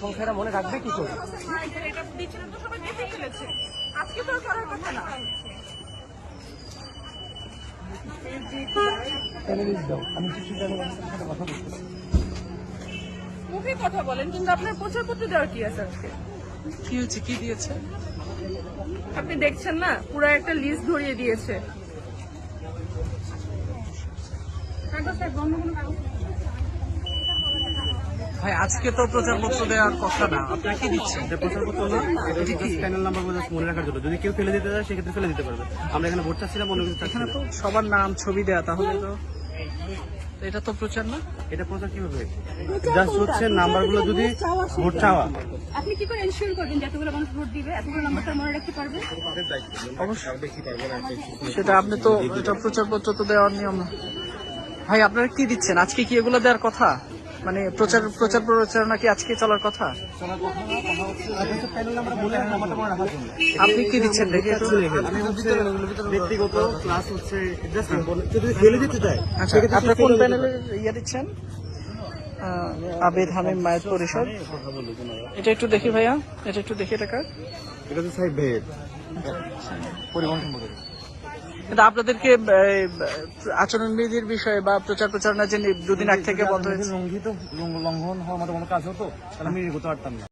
সংখ্যারা মনে রাখবে কি করে? এটা দিচ্ছিলেন তো সবাই দেখে ফেলেছে আজকে তো করার কথা না আমি কিছু প্যানেলিস্টের সাথে কথা মুখে কথা বলেন কিন্তু আপনার প্রচারপত্র দেওয়ার কি আছে আজকে? কি হয়েছে? কি দিয়েছে? আপনি দেখছেন না? পুরো একটা লিস্ট ধরিয়ে দিয়েছে। কাগজটা বন্ধ করুন, কাগজ। ভাই আজকে তো প্রচারপত্র দেওয়ার কথা না। আপনারা কি দিচ্ছেন? এটা প্রচারপত্র না এটা হচ্ছে প্যানেল নাম্বার মনে রাখার জন্য। যদি কেউ ফেলে দিতে চায় সেক্ষেত্রে ফেলে দিতে পারবে। আমরা এখানে ভোট চাচ্ছিলাম অন্য কিছু এখানে না। তো সবার নাম ছবি দেয়া তাহলে তো এটা তো প্রচার না? এটা প্রচার কীভাবে? জাস্ট হচ্ছে নাম্বারগুলো যদি ভোট চাওয়া আপনি কি করে এনশিওর করবেন যে এতগুলো মানুষ ভোট দিবে? এতগুলো নাম্বারটা মনে রাখতে পারবে? সেটা আপনি তো এটা প্রচারপত্র তো দেওয়ার নিয়ম না। ভাই আপনারা কি দিচ্ছেন? আজকে কি এগুলো দেওয়ার কথা? মানে প্রচার প্রচার প্রচারণা কি আজকে চলার কথা? আপনি কি দিচ্ছেন ব্যক্তিগত ক্লাস হচ্ছে জাস্ট যদি দিতে চায় আচ্ছা আপনার কোন প্যানেলের ইয়ে দিচ্ছেন? আবেদ হামিম মায়ের পরিষদ। এটা একটু দেখি ভাইয়া এটা একটু দেখি টাকা এটা তো সাহেব ভাইয়ের পরিবহন সম্পর্কে। কিন্তু আপনাদেরকে আচরণবিধির বিষয়ে বা প্রচার প্রচারণা যে দুদিন আগ থেকে বন্ধ হয়েছে। লঙ্ঘিত লঙ্ঘন হওয়ার মতো কোনো কাজ হতো তাহলে আমি এগোতে পারতাম না।